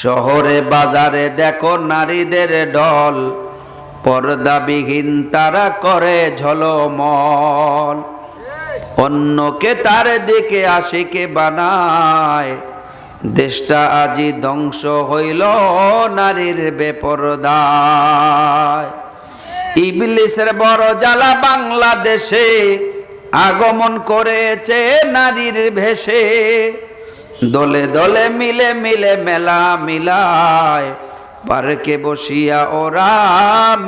শহরে বাজারে দেখো নারীদের ডল পর্দাবিহীন তারা করে ঝলমল। অন্যকে তার দিকে আশিকে বানায়, দেশটা আজি ধ্বংস হইল নারীর বেপরদায়। ইবলিসের বড় জ্বালা বাংলাদেশে আগমন করেছে নারীর ভেসে দলে দলে মিলে মিলে মেলা মিলায়, পার্কে বসিয়া ওরা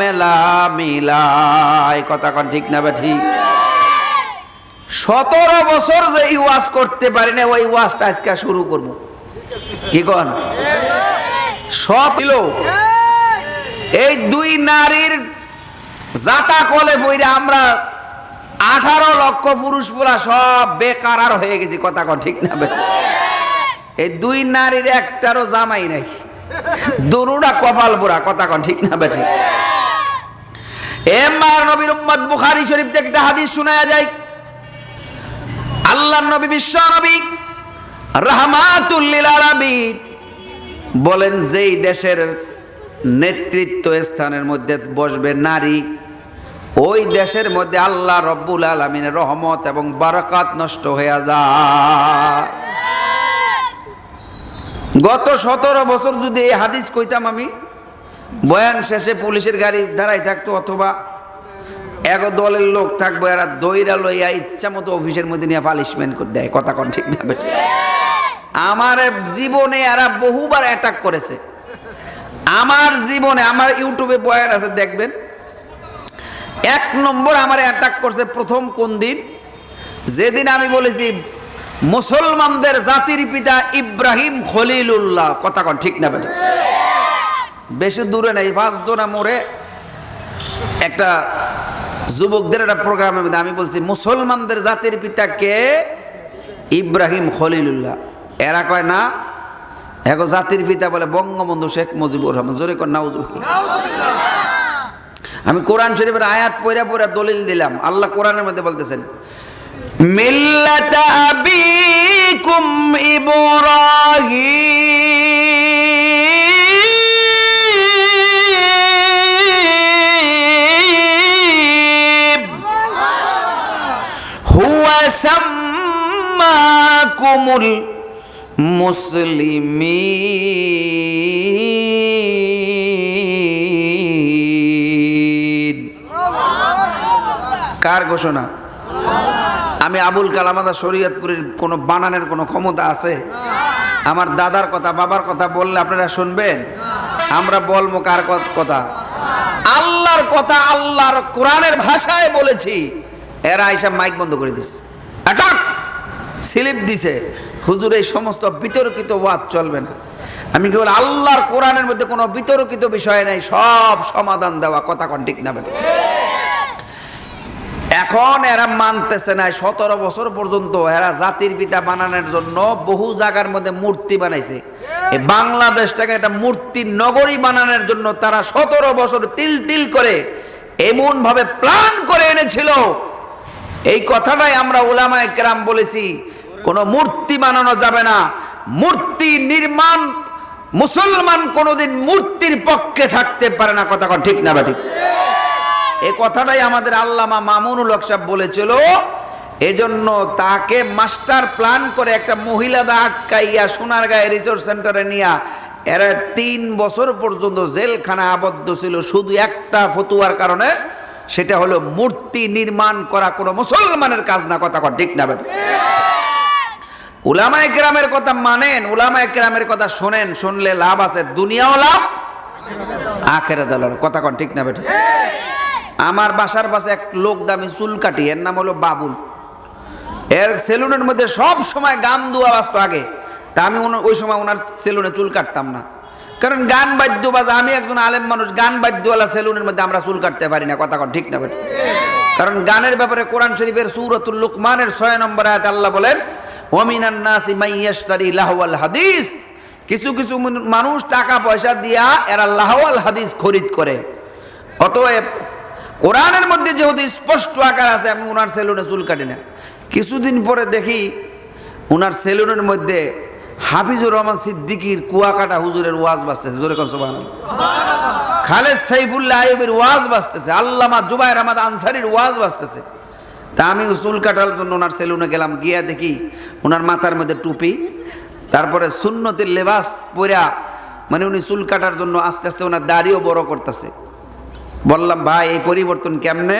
মেলা মিলায়। কথা কন ঠিক না ঠিক সতেরো বছর যে ওয়াজ করতে পারি না, ওই ওয়াজটা আজকে শুরু করব। কি কন? সব দিল এই দুই নারীর জাতা কলে বইরে আমরা আঠারো লক্ষ পুরুষ পুরা সব বেকার হয়ে গেছি, কথা কন ঠিক না বেটা এই দুই নারীর একটারও জামাই নাই। দরুটা কপাল পোড়া কথা কন ঠিক না বেটি এমার নবীর উম্মত বুখারী শরীফ থেকে একটা হাদিস শোনা যায়। আল্লাহ নবী বিশ্ব নবী রাহমাতুল্লিল আলামিন বলেন, যেই দেশের নেতৃত্ব স্থানের মধ্যে বসবে নারী, ওই দেশের মধ্যে আল্লাহ রব্বুল আলমিনের রহমত এবং বারাকাত নষ্ট হয়ে যায়। গত সতেরো বছর যদি এই হাদিস কইতাম আমি, বয়ান শেষে পুলিশের গাড়ি দাঁড়াই থাকতো অথবা এক দলের লোক থাকব, এরা দইরা লইয়া ইচ্ছা মতো অফিসের মধ্যে নিয়ে পালিশমেন্ট করে দেয়, কথা কন ঠিক না আমার জীবনে এরা বহুবার অ্যাটাক করেছে। আমার জীবনে, আমার ইউটিউবে বয়ান আছে, দেখবেন। এক নম্বর আমার অ্যাটাক করছে প্রথম কোন দিন? যেদিন আমি বলেছি মুসলমানদের জাতির পিতা ইব্রাহিম খলিলুল্লাহ। কথা কন, ঠিক না বেটা? বেশি দূরে নাই, পাঁচ দোনা মোড়ে একটা যুবকদের একটা প্রোগ্রামের মধ্যে আমি বলছি, মুসলমানদের জাতির পিতা কে? ইব্রাহিম খলিলুল্লাহ। এরা কয় না, এখন জাতির পিতা বলে বঙ্গবন্ধু শেখ মুজিবুর রহমান। জোরে কর, নাউজুবিল্লাহ। আমি কোরআন শরীফের আয়াত পড়া পড়া দলিল দিলাম। আল্লাহ কোরআনের মধ্যে বলতেছেন মিল্লাতা আবিকুম ইব্রাহিম। হুয়া সাম্মাকুমুল মুসলিমিন। কার ঘোষণা? আমি আবুল কালামাদা শরীয়তপুরের কোনো বানানের কোনো ক্ষমতা আছে? আমার দাদার কথা বাবার কথা বললে আপনারা শুনবেন? আমরা বলব কার কথা? আল্লাহর কথা আল্লাহর কোরআনের ভাষায় বলেছি। এরা এসব মাইক বন্ধ করে অ্যাটাক! স্লিপ দিছে। হুজুর এই সমস্ত বিতর্কিত ওয়াদ চলবে না। আমি কেবল আল্লাহর কোরআনের মধ্যে কোনো বিতর্কিত বিষয় নাই সব সমাধান দেওয়া কথা কন ঠিক না? এখন এরা মানতেছে না সতেরো বছর পর্যন্ত এরা জাতির পিতা বানানোর জন্য বহু জায়গার মধ্যে মূর্তি বানাইছে। এই বাংলাদেশটাকে একটা মূর্তির নগরী বানানোর জন্য তারা সতেরো বছর তিল তিল করে এমন ভাবে প্ল্যান করে এনেছিল। এই কথাটাই আমরা ওলামায় কেরাম বলেছি কোনো মূর্তি বানানো যাবে না। মূর্তি নির্মাণ মুসলমান কোনোদিন মূর্তির পক্ষে থাকতে পারে না কথা ঠিক না বা ঠিক? এ কথাটাই আমাদের আল্লামা মামুনুল সাহেব বলেছিল। এজন্য তাকে মাস্টার প্ল্যান করে একটা মহিলাদা আটকাইয়া সোনারগাঁয়ে রিসোর্স সেন্টারে নিয়া এরা তিন বছর পর্যন্ত জেলখানা আবদ্ধ ছিল। শুধু একটা ফতুয়ার কারণে সেটা হলো মূর্তি নির্মাণ করা কোনো মুসলমানের কাজ না, কথা কর ঠিক না উলামায়ে গ্রামের কথা মানেন, উলামায়ে গ্রামের কথা শোনেন, শুনলে লাভ আছে, দুনিয়াও লাভ আখেরা দলের কথা কন, ঠিক না বেটা? আমার বাসার পাশে এক লোক দামি চুল কাটি, এর নাম হলো বাবুল। এর সেলুনের মধ্যে সব সময় গান দুয়া বাজতো আগে। তা আমি ওই সময় ওনার সেলুনে চুল কাটতাম না। কারণ গান বাদ্য বাজা, আমি একজন আলেম মানুষ, গান বাদ্যওয়ালা সেলুনের মধ্যে আমরা চুল কাটতে পারি না, কথা ঠিক না কারণ গানের ব্যাপারে কোরআন শরীফের সুরতুল লুকমানের ছয় নম্বর আয়াত আল্লাহ বলেন, ওমিনান নাসি মাইয়াশতারি লাহওয়াল হাদিস। কিছু কিছু মানুষ টাকা পয়সা দিয়া এরা লাহওয়াল হাদিস খরিদ করে। অতএব কোরআনের মধ্যে যেহেতু স্পষ্ট আকার আছে, আমি ওনার সেলুনে চুল কাটি না। কিছুদিন পরে দেখি ওনার সেলুনের মধ্যে হাফিজুর রহমান সিদ্দিকির কুয়াকাটা হুজুরের ওয়াজ বাজতেছে। জোরে কন সোবান খালেদ সাইফুল্লাহ আইবের ওয়াজ বাজতেছে। আল্লামা জুবাইর আহমদ আনসারির ওয়াজ বাজতেছে। তা আমি চুল কাটার জন্য ওনার সেলুনে গেলাম, গিয়া দেখি ওনার মাথার মধ্যে টুপি, তারপরে সুন্নতের লেবাস পরা মানে উনি চুল কাটার জন্য আস্তে আস্তে ওনার দাড়িও বড় করতেছে। বললাম ভাই এই পরিবর্তন কেমনে?